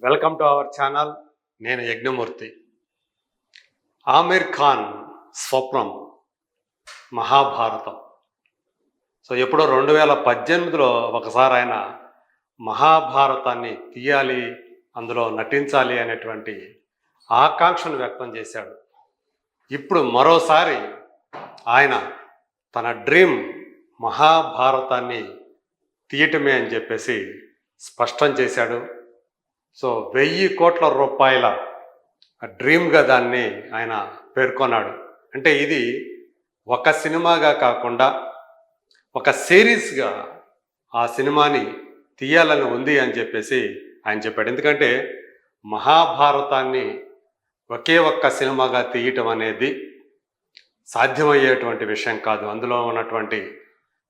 Welcome to our channel నేను యజ్ఞమూర్తి. ఆమిర్ ఖాన్ స్వప్నం Mahabharatam. So ఎప్పుడో రెండు వేల పద్దెనిమిదిలో ఒకసారి ఆయన మహాభారతాన్ని తీయాలి అందులో నటించాలి అనేటువంటి ఆకాంక్షను వ్యక్తం చేశాడు. ఇప్పుడు మరోసారి ఆయన తన డ్రీమ్ మహాభారతాన్ని తీయటమే అని చెప్పేసి స్పష్టం చేశాడు. సో వెయ్యి కోట్ల రూపాయల డ్రీమ్గా దాన్ని ఆయన పేర్కొన్నాడు. అంటే ఇది ఒక సినిమాగా కాకుండా ఒక సిరీస్గా ఆ సినిమాని తీయాలని ఉంది అని చెప్పేసి ఆయన చెప్పాడు. ఎందుకంటే మహాభారతాన్ని ఒకే ఒక్క సినిమాగా తీయటం అనేది సాధ్యమయ్యేటువంటి విషయం కాదు. అందులో ఉన్నటువంటి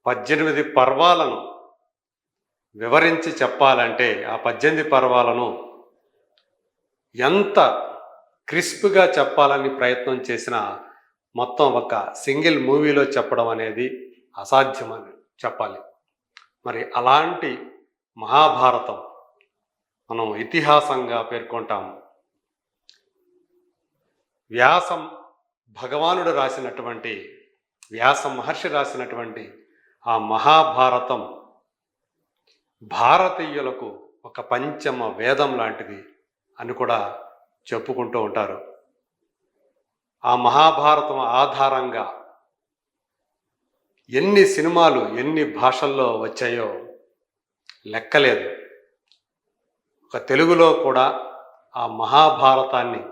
పద్దెనిమిది పర్వాలను వివరించి చెప్పాలంటే ఆ పద్దెనిమిది పర్వాలను ఎంత క్రిస్ప్గా చెప్పాలని ప్రయత్నం చేసిన మొత్తం ఒక సింగిల్ మూవీలో చెప్పడం అనేది అసాధ్యమని చెప్పాలి. మరి అలాంటి మహాభారతం మనం ఇతిహాసంగా పేర్కొంటాము వ్యాసం భగవానుడు రాసినటువంటి వ్యాస మహర్షి రాసినటువంటి ఆ మహాభారతం భారతీయులకు ఒక పంచమ వేదం లాంటిది అని కూడా చెప్పుకుంటూ ఉంటారు. ఆ మహాభారతం ఆధారంగా ఎన్ని సినిమాలు ఎన్ని భాషల్లో వచ్చాయో లెక్కలేదు. ఒక తెలుగులో కూడా ఆ మహాభారతాన్ని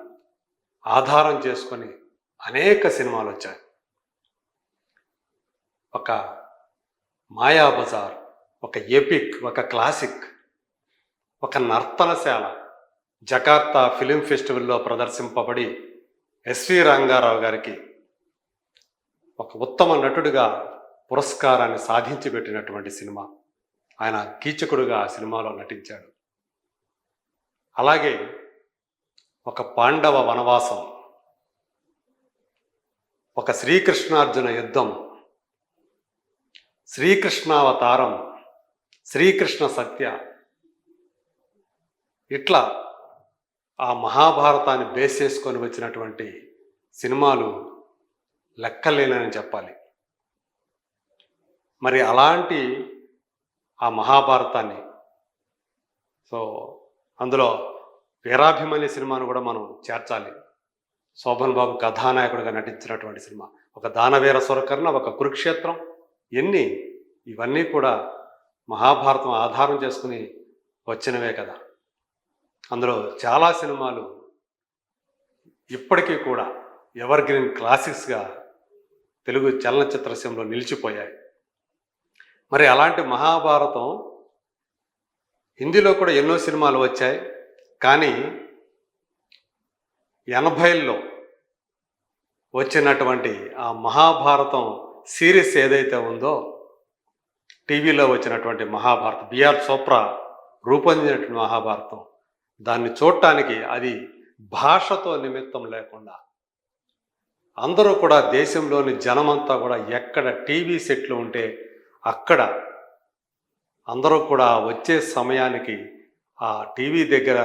ఆధారం చేసుకొని అనేక సినిమాలు వచ్చాయి. ఒక మాయాబజార్ ఒక ఎపిక్ ఒక క్లాసిక్ ఒక నర్తనశాల జకార్తా ఫిలిం ఫెస్టివల్లో ప్రదర్శింపబడి ఎస్వి రంగారావు గారికి ఒక ఉత్తమ నటుడిగా పురస్కారాన్ని సాధించి పెట్టినటువంటి సినిమా. ఆయన కీచకుడుగా ఆ సినిమాలో నటించాడు. అలాగే ఒక పాండవ వనవాసం ఒక శ్రీకృష్ణార్జున యుద్ధం శ్రీకృష్ణావతారం శ్రీకృష్ణ సత్య. ఇట్లా ఆ మహాభారతాన్ని బేస్ చేసుకొని వచ్చినటువంటి సినిమాలు లెక్కలేనని చెప్పాలి. మరి అలాంటి ఆ మహాభారతాన్ని సో అందులో వీరాభిమన్య సినిమాను కూడా మనం చేర్చాలి. శోభన్ బాబు కథానాయకుడిగా నటించినటువంటి సినిమా. ఒక దానవీర స్వరకర్ణ ఒక కురుక్షేత్రం ఎన్ని ఇవన్నీ కూడా మహాభారతం ఆధారం చేసుకుని వచ్చినవే కదా. అందులో చాలా సినిమాలు ఇప్పటికీ కూడా ఎవర్ గ్రీన్ క్లాసిక్స్గా తెలుగు చలనచిత్రసీమలో నిలిచిపోయాయి. మరి అలాంటి మహాభారతం హిందీలో కూడా ఎన్నో సినిమాలు వచ్చాయి. కానీ ఎనభైల్లో వచ్చినటువంటి ఆ మహాభారతం సిరీస్ ఏదైతే ఉందో టీవీలో వచ్చినటువంటి మహాభారతం బిఆర్ చోప్రా రూపొందించినటువంటి మహాభారతం. దాన్ని చూడటానికి అది భాషతో నిమిత్తం లేకుండా అందరూ కూడా దేశంలోని జనమంతా కూడా ఎక్కడ టీవీ సెట్లు ఉంటే అక్కడ అందరూ కూడా వచ్చే సమయానికి ఆ టీవీ దగ్గర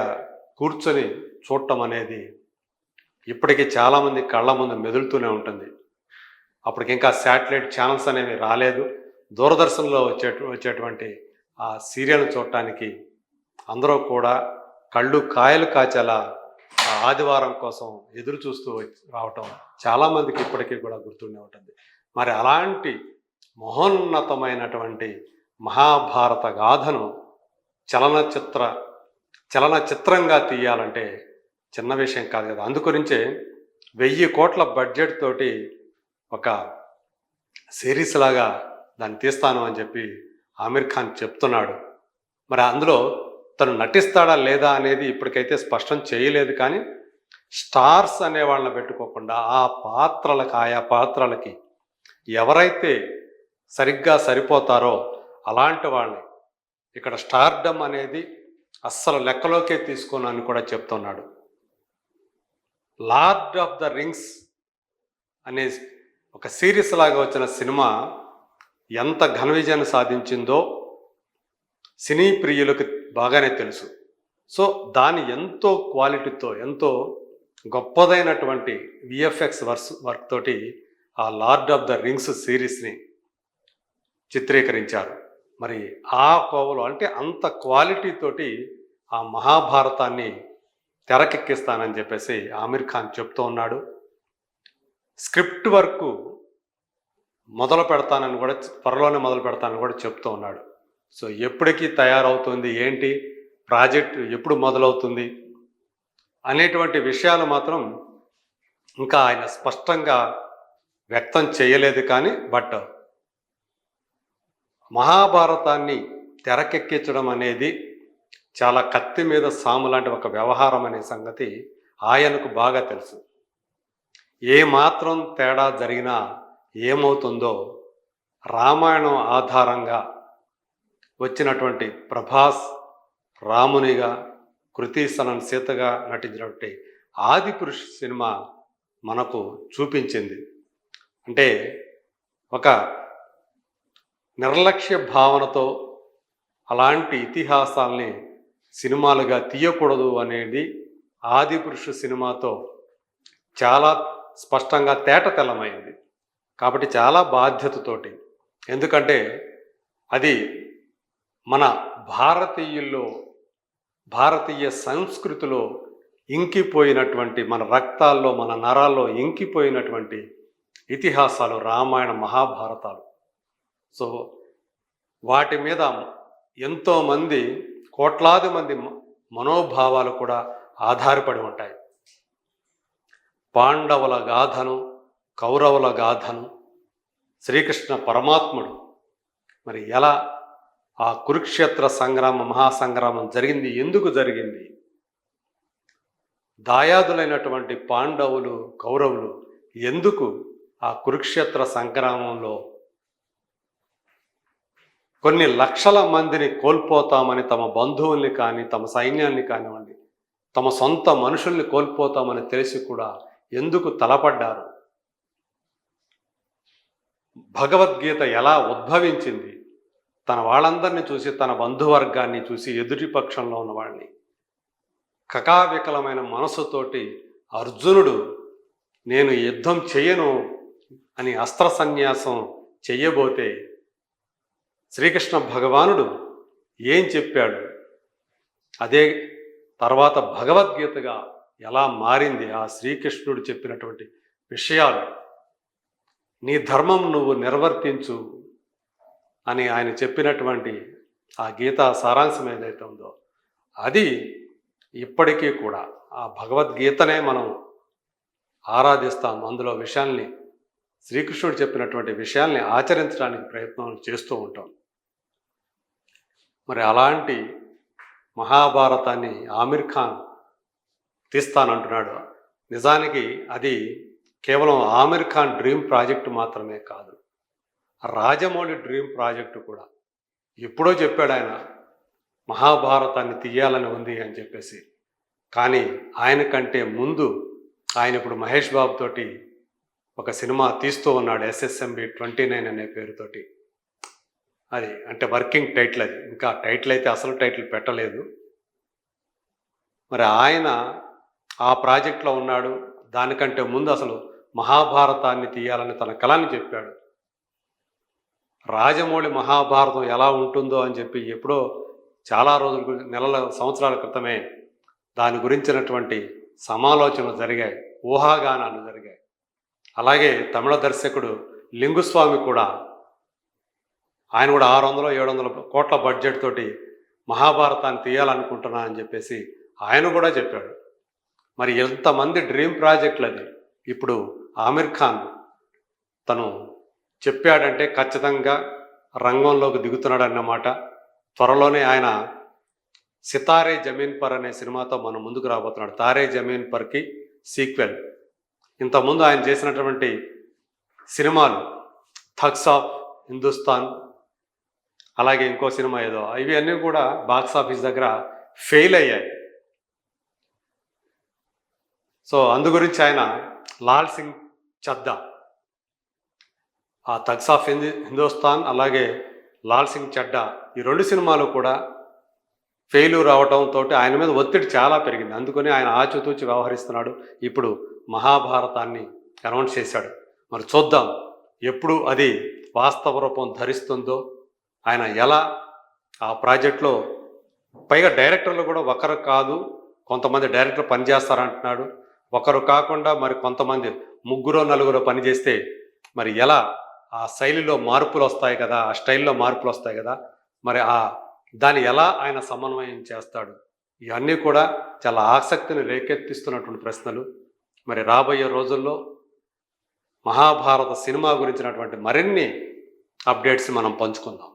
కూర్చొని చూడటం అనేది ఇప్పటికీ చాలామంది కళ్ళ ముందు మెదులుతూనే ఉంటుంది. అప్పటికి ఇంకా శాటిలైట్ ఛానల్స్ అనేవి రాలేదు. దూరదర్శన్లో వచ్చే వచ్చేటువంటి ఆ సీరియల్ చూడటానికి అందరూ కూడా కళ్ళు కాయలు కాచేలా ఆదివారం కోసం ఎదురు చూస్తూ రావటం చాలామందికి ఇప్పటికీ కూడా గుర్తుండే ఉంటుంది. మరి అలాంటి మహోన్నతమైనటువంటి మహాభారత గాథను చలనచిత్ర చలనచిత్రంగా తీయాలంటే చిన్న విషయం కాదు కదా. అందుగురించే వెయ్యి కోట్ల బడ్జెట్ తోటి ఒక సిరీస్ లాగా దాన్ని తీస్తాను అని చెప్పి ఆమిర్ ఖాన్ చెప్తున్నాడు. మరి అందులో తను నటిస్తాడా లేదా అనేది ఇప్పటికైతే స్పష్టం చేయలేదు కానీ స్టార్స్ అనే వాళ్ళని పెట్టుకోకుండా ఆ పాత్రలకు ఆయా పాత్రలకి ఎవరైతే సరిగ్గా సరిపోతారో అలాంటి వాళ్ళని ఇక్కడ స్టార్డమ్ అనేది అస్సలు లెక్కలోకే తీసుకోనని కూడా చెప్తున్నాడు. లార్డ్ ఆఫ్ ద రింగ్స్ అనే ఒక సిరీస్ లాగా వచ్చిన సినిమా ఎంత ఘన విజయాన్ని సాధించిందో సినీ ప్రియులకు బాగానే తెలుసు. సో దాని ఎంతో క్వాలిటీతో ఎంతో గొప్పదైనటువంటి విఎఫ్ఎక్స్ వర్స్ వర్క్ తోటి ఆ లార్డ్ ఆఫ్ ద రింగ్స్ సిరీస్ని చిత్రీకరించారు. మరి ఆ కోవలో అంటే అంత క్వాలిటీతోటి ఆ మహాభారతాన్ని తెరకెక్కిస్తానని చెప్పేసి ఆమిర్ ఖాన్ చెప్తూ ఉన్నాడు. స్క్రిప్ట్ వర్క్ మొదలు పెడతానని కూడా త్వరలోనే మొదలు పెడతానని కూడా చెప్తూ ఉన్నాడు. సో ఎప్పటికీ తయారవుతుంది ఏంటి? ప్రాజెక్ట్ ఎప్పుడు మొదలవుతుంది? అనేటువంటి విషయాలు మాత్రం ఇంకా ఆయన స్పష్టంగా వ్యక్తం చేయలేదు కానీ బట్ మహాభారతాన్ని తెరకెక్కించడం అనేది చాలా కత్తి మీద సాము లాంటి ఒక వ్యవహారం అనే సంగతి ఆయనకు బాగా తెలుసు. ఏ మాత్రం తేడా జరిగినా ఏమవుతుందో రామాయణం ఆధారంగా వచ్చినటువంటి ప్రభాస్ రామునిగా కృతి సనన్ సీతగా నటించినటువంటి ఆది పురుష సినిమా మనకు చూపించింది. అంటే ఒక నిర్లక్ష్య భావనతో అలాంటి ఇతిహాసాల్ని సినిమాలుగా తీయకూడదు అనేది ఆది పురుష సినిమాతో చాలా స్పష్టంగా తేట తెల్లమైంది కాబట్టి చాలా బాధ్యతతోటి. ఎందుకంటే అది మన భారతీయుల్లో భారతీయ సంస్కృతిలో ఇంకిపోయినటువంటి మన రక్తాల్లో మన నరాల్లో ఇంకిపోయినటువంటి ఇతిహాసాలు రామాయణ మహాభారతాలు. సో వాటి మీద ఎంతోమంది కోట్లాది మంది మనోభావాలు కూడా ఆధారపడి ఉంటాయి. పాండవుల గాథను కౌరవుల గాథను శ్రీకృష్ణ పరమాత్ముడు. మరి ఎలా ఆ కురుక్షేత్ర సంగ్రామ మహాసంగ్రామం జరిగింది? ఎందుకు జరిగింది? దాయాదులైనటువంటి పాండవులు కౌరవులు ఎందుకు ఆ కురుక్షేత్ర సంగ్రామంలో కొన్ని లక్షల మందిని కోల్పోతామని తమ బంధువుల్ని కానీ తమ సైన్యాన్ని కానివ్వండి తమ సొంత మనుషుల్ని కోల్పోతామని తెలిసి కూడా ఎందుకు తలపడ్డారు? భగవద్గీత ఎలా ఉద్భవించింది? తన వాళ్ళందరినీ చూసి తన బంధువర్గాన్ని చూసి ఎదుటి పక్షంలో ఉన్న వాళ్ళని. కకావికలమైన మనసుతోటి అర్జునుడు నేను యుద్ధం చేయను అని అస్త్ర సన్యాసం చెయ్యబోతే శ్రీకృష్ణ భగవానుడు ఏం చెప్పాడు? అదే తర్వాత భగవద్గీతగా ఎలా మారింది ఆ శ్రీకృష్ణుడు చెప్పినటువంటి విషయాలు. నీ ధర్మం నువ్వు నిర్వర్తించు అని ఆయన చెప్పినటువంటి ఆ గీత సారాంశం ఏదైతే ఉందో అది ఇప్పటికీ కూడా ఆ భగవద్గీతనే మనం ఆరాధిస్తాం. అందులో విషయాల్ని శ్రీకృష్ణుడు చెప్పినటువంటి విషయాల్ని ఆచరించడానికి ప్రయత్నం చేస్తూ ఉంటాం. మరి అలాంటి మహాభారతాన్ని ఆమిర్ ఖాన్ తీస్తానంటున్నాడు. నిజానికి అది కేవలం ఆమిర్ ఖాన్ డ్రీమ్ ప్రాజెక్టు మాత్రమే కాదు రాజమౌళి డ్రీమ్ ప్రాజెక్టు కూడా. ఎప్పుడో చెప్పాడు ఆయన మహాభారతాన్ని తీయాలని ఉంది అని చెప్పేసి. కానీ ఆయన కంటే ముందు ఆయన ఇప్పుడు మహేష్ బాబు తోటి ఒక సినిమా తీస్తూ ఉన్నాడు ఎస్ఎస్ఎంబి ట్వంటీ నైన్ అనే పేరుతోటి. అది అంటే వర్కింగ్ టైటిల్ అది. ఇంకా టైటిల్ అయితే అసలు టైటిల్ పెట్టలేదు. మరి ఆయన ఆ ప్రాజెక్ట్లో ఉన్నాడు దానికంటే ముందు అసలు మహాభారతాన్ని తీయాలని తన కళని చెప్పాడు. రాజమౌళి మహాభారతం ఎలా ఉంటుందో అని చెప్పి ఎప్పుడో చాలా రోజుల నెలల సంవత్సరాల క్రితమే దాని గురించినటువంటి సమాలోచనలు జరిగాయి. ఊహాగానాలు జరిగాయి. అలాగే తమిళ దర్శకుడు లింగుస్వామి కూడా ఆయన కూడా ఆరు వందలు ఏడు వందల కోట్ల బడ్జెట్ తోటి మహాభారతాన్ని తీయాలనుకుంటున్నా అని చెప్పేసి ఆయన కూడా చెప్పాడు. మరి ఎంతమంది డ్రీమ్ ప్రాజెక్టులు అది ఇప్పుడు ఆమిర్ ఖాన్ తను చెప్పాడంటే ఖచ్చితంగా రంగంలోకి దిగుతున్నాడన్నమాట త్వరలోనే ఆయన సితారే జమీన్ పర్ అనే సినిమాతో మన ముందుకు రాబోతున్నాడు. తారే జమీన్ పర్కి సీక్వెల్. ఇంతకుముందు ఆయన చేసినటువంటి సినిమాలు థగ్స్ ఆఫ్ హిందుస్థాన్ అలాగే ఇంకో సినిమా ఏదో ఇవి అన్నీ కూడా బాక్స్ ఆఫీస్ దగ్గర ఫెయిల్ అయ్యాయి. సో అందు గురించి ఆయన లాల్ సింగ్ చద్దా ఆ థగ్స్ ఆఫ్ హిందీ హిందుస్థాన్ అలాగే లాల్ సింగ్ చడ్డా ఈ రెండు సినిమాలు కూడా ఫెయిల్యూర్ అవడంతో ఆయన మీద ఒత్తిడి చాలా పెరిగింది. అందుకని ఆయన ఆచితూచి వ్యవహరిస్తున్నాడు. ఇప్పుడు మహాభారతాన్ని అనౌన్స్ చేశాడు. మరి చూద్దాం ఎప్పుడు అది వాస్తవ రూపం ధరిస్తుందో ఆయన ఎలా ఆ ప్రాజెక్ట్లో పైగా డైరెక్టర్లు కూడా ఒకరు కాదు కొంతమంది డైరెక్టర్ పనిచేస్తారంటున్నాడు. ఒకరు కాకుండా మరి కొంతమంది ముగ్గురో నలుగురో పనిచేస్తే మరి ఎలా? ఆ శైలిలో మార్పులు వస్తాయి కదా ఆ స్టైల్లో మార్పులు వస్తాయి కదా మరి ఆ దాన్ని ఎలా ఆయన సమన్వయం చేస్తాడు? ఇవన్నీ కూడా చాలా ఆసక్తిని రేకెత్తిస్తున్నటువంటి ప్రశ్నలు. మరి రాబోయే రోజుల్లో మహాభారత సినిమా గురించినటువంటి మరిన్ని అప్డేట్స్ మనం పంచుకుందాం.